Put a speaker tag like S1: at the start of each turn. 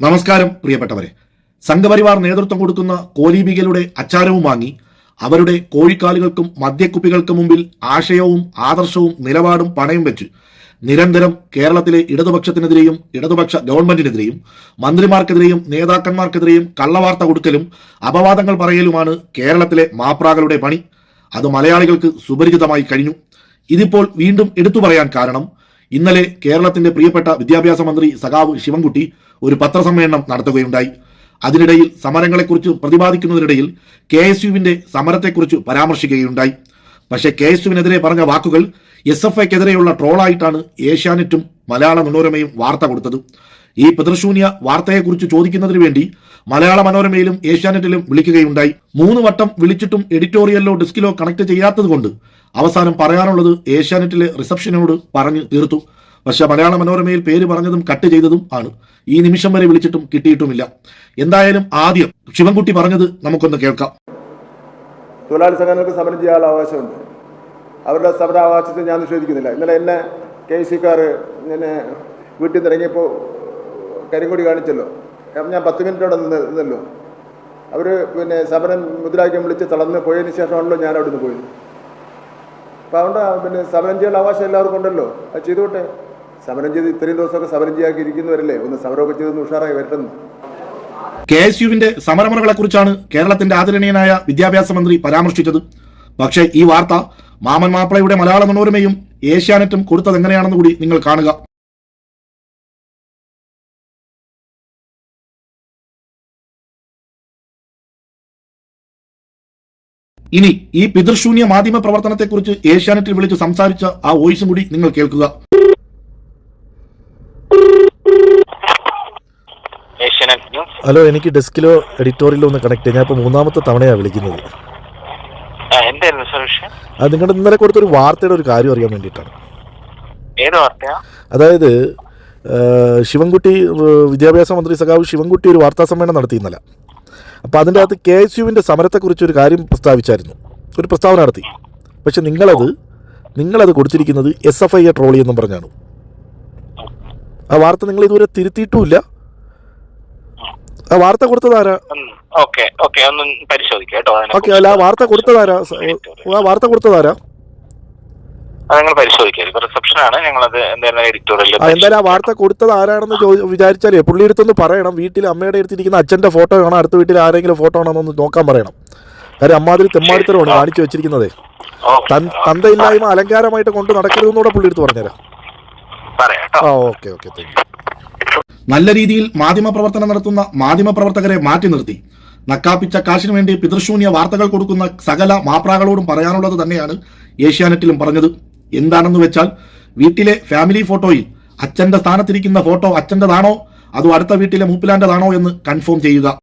S1: നമസ്കാരം പ്രിയപ്പെട്ടവരെ. സംഘപരിവാർ നേതൃത്വം കൊടുക്കുന്ന കോലീബികളുടെ അച്ചാരവും വാങ്ങി അവരുടെ കോഴിക്കാലുകൾക്കും മദ്യക്കുപ്പികൾക്കും മുമ്പിൽ ആശയവും ആദർശവും നിലപാടും പണയം വെച്ച് നിരന്തരം കേരളത്തിലെ ഇടതുപക്ഷത്തിനെതിരെയും ഇടതുപക്ഷ ഗവൺമെന്റിനെതിരെയും മന്ത്രിമാർക്കെതിരെയും നേതാക്കന്മാർക്കെതിരെയും കള്ളവാർത്ത കൊടുക്കലും അപവാദങ്ങൾ പറയലുമാണ് കേരളത്തിലെ മാപ്രാകളുടെ പണി. അത് മലയാളികൾക്ക് സുപരിചിതമായി കഴിഞ്ഞു. ഇതിപ്പോൾ വീണ്ടും എടുത്തു പറയാൻ കാരണം ഇന്നലെ കേരളത്തിന്റെ പ്രിയപ്പെട്ട വിദ്യാഭ്യാസ മന്ത്രി സഖാവ് ശിവൻകുട്ടി ഒരു പത്രസമ്മേളനം നടത്തുകയുണ്ടായി. അതിനിടയിൽ സമരങ്ങളെക്കുറിച്ച് പ്രതിപാദിക്കുന്നതിനിടയിൽ കെ എസ് യുവിന്റെ സമരത്തെക്കുറിച്ച് പരാമർശിക്കുകയുണ്ടായി. പക്ഷേ കെ എസ് യുവിനെതിരെ പറഞ്ഞ വാക്കുകൾ എസ് എഫ് ഐക്കെതിരെയുള്ള ട്രോളായിട്ടാണ് ഏഷ്യാനെറ്റും മലയാള മനോരമയും വാർത്ത കൊടുത്തത്. ഈ പിതൃശൂന്യ വാർത്തയെക്കുറിച്ച് ചോദിക്കുന്നതിന് വേണ്ടി മലയാള മനോരമയിലും ഏഷ്യാനെറ്റിലും വിളിക്കുകയുണ്ടായി. മൂന്ന് വട്ടം വിളിച്ചിട്ടും എഡിറ്റോറിയലിലോ ഡിസ്കിലോ കണക്ട് ചെയ്യാത്തതുകൊണ്ട് അവസാനം പറയാനുള്ളത് ഏഷ്യാനെറ്റിലെ റിസപ്ഷനോട് പറഞ്ഞു തീർത്തു. പക്ഷെ മലയാള മനോരമയിൽ പേര് പറഞ്ഞതും കട്ട് ചെയ്തതും ആണ്. ഈ നിമിഷം വരെ വിളിച്ചിട്ടും കിട്ടിയിട്ടുമില്ല. എന്തായാലും ആദ്യം ശിവൻകുട്ടി പറഞ്ഞത് നമുക്കൊന്ന് കേൾക്കാം.
S2: തൊഴിലാളി സംഘടനകൾക്ക് സമരം ചെയ്യാനുള്ള അവകാശമുണ്ട്. അവരുടെ സമരാവകാശത്തെ ഞാൻ നിഷേധിക്കുന്നില്ല. ഇന്നലെ എന്നെ കെ സിക്കാർ ഇങ്ങനെ വീട്ടിൽ നിന്ന് ഇറങ്ങിയപ്പോൾ കരിങ്കൊടി കാണിച്ചല്ലോ. ഞാൻ പത്ത് മിനിറ്റ് അവിടെ നിന്ന് നിന്നല്ലോ. അവർ പിന്നെ സമരം മുദ്രാവാക്യം വിളിച്ച് തളർന്ന് പോയതിന് ശേഷമാണല്ലോ ഞാൻ അവിടെ നിന്ന് പോയത്. അപ്പോൾ അതുകൊണ്ട് പിന്നെ സമരം ചെയ്യാനുള്ള അവകാശം എല്ലാവർക്കും ഉണ്ടല്ലോ. അത് ചെയ്തോട്ടെ. സമരം ചെയ്ത് ഇത്രയും ദിവസമൊക്കെ സമരം ചെയ്യാക്കി ഇരിക്കുന്നവരല്ലേ ഒന്ന് സമരമൊക്കെ ചെയ്തൊന്ന് ഉഷാറായി വരട്ടെന്ന്.
S1: കെ എസ് യുവിന്റെ സമരമുറകളെ കുറിച്ചാണ് കേരളത്തിന്റെ ആദരണീയനായ വിദ്യാഭ്യാസ മന്ത്രി പരാമർശിച്ചത്. പക്ഷേ ഈ വാർത്ത മാമൻ മാപ്പിളയുടെ മലയാള മനോരമയും ഏഷ്യാനെറ്റും കൊടുത്തത് എങ്ങനെയാണെന്ന് കൂടി നിങ്ങൾ കാണുക. ഇനി ഈ പിതൃശൂന്യ മാധ്യമ പ്രവർത്തനത്തെക്കുറിച്ച് ഏഷ്യാനെറ്റിൽ വിളിച്ച് സംസാരിച്ച ആ വോയിസും കൂടി നിങ്ങൾ കേൾക്കുക.
S3: ഹലോ എനിക്ക് ഡെസ്കിലോ എഡിറ്റോറിയലോ ഒന്ന് കണക്ട് ചെയ്യാം. ഞാൻ ഇപ്പോൾ മൂന്നാമത്തെ തവണയാണ് വിളിക്കുന്നത്. അത് നിങ്ങളുടെ ഇന്നലെ കൊടുത്തൊരു വാർത്തയുടെ ഒരു കാര്യം അറിയാൻ വേണ്ടിയിട്ടാണ്. അതായത് ശിവൻകുട്ടി വിദ്യാഭ്യാസ മന്ത്രി സഖാവ് ശിവൻകുട്ടി ഒരു വാർത്താ സമ്മേളനം നടത്തി ഇന്നലെ അപ്പോൾ അതിന്റെ അകത്ത് കെ എസ് യുവിന്റെ സമരത്തെക്കുറിച്ച് ഒരു കാര്യം പ്രസ്താവിച്ചായിരുന്നു. ഒരു പ്രസ്താവന നടത്തി. പക്ഷെ നിങ്ങളത് നിങ്ങളത് കൊടുത്തിരിക്കുന്നത് S F I A trolley എന്നും പറഞ്ഞാണ്. ആ വാർത്ത നിങ്ങൾ ഇതുവരെ തിരുത്തിയിട്ടുമില്ല. ആ വാർത്ത കൊടുത്തതാരാ
S4: ഓക്കെ ഓക്കെ ഒന്ന് പരിശോധിക്കാം കേട്ടോ അതിനെ
S3: ഓക്കെ അല്ല ആ വാർത്ത കൊടുത്തതാരാ ആ വാർത്ത കൊടുത്തതാരാ
S4: അത് നിങ്ങൾ പരിശോധിക്കാം ഇപ്പൊ റിസപ്ഷൻ ആണ്. ഞങ്ങളത് എന്തായാലും എഡിറ്റോറിയൽ
S3: ആ എന്തായാലും ആ വാർത്ത കൊടുത്തത് ആരാണെന്ന് വിചാരിച്ചാലേ പുള്ളി അടുത്തൊന്ന് പറയണം. വീട്ടിൽ അമ്മയുടെ അടുത്തിരിക്കുന്ന അച്ഛന്റെ ഫോട്ടോ ആണോ അടുത്ത വീട്ടിൽ ആരെങ്കിലും ഫോട്ടോ ആണോന്ന് നോക്കാൻ പറയണം. കാര്യം അമ്മാതിരി തെമ്മാടിത്തരമാണ് കാണിച്ചു വെച്ചിരിക്കുന്നത്. തന്തയില്ലായ്മ അലങ്കാരമായിട്ട് കൊണ്ട് നടക്കരുതെന്നൂടെ പുള്ളി എടുത്ത് പറഞ്ഞുതരാം ആ ഓക്കെ ഓക്കെ താങ്ക് യു.
S1: നല്ല രീതിയിൽ മാധ്യമപ്രവർത്തനം നടത്തുന്ന മാധ്യമപ്രവർത്തകരെ മാറ്റി നിർത്തി. നക്കാപ്പിച്ച കാശിനു വേണ്ടി പിതൃശൂന്യ വാർത്തകൾ കൊടുക്കുന്ന സകല മാപ്രാകളോടും പറയാനുള്ളത് തന്നെയാണ് ഏഷ്യാനെറ്റിലും പറഞ്ഞത്. എന്താണെന്ന് വെച്ചാൽ വീട്ടിലെ ഫാമിലി ഫോട്ടോയിൽ അച്ഛന്റെ സ്ഥാനത്തിരിക്കുന്ന ഫോട്ടോ അച്ഛന്റെതാണോ? അതോ അടുത്ത വീട്ടിലെ മൂപ്പിലാന്റെതാണോ എന്ന് കൺഫേം ചെയ്യുക.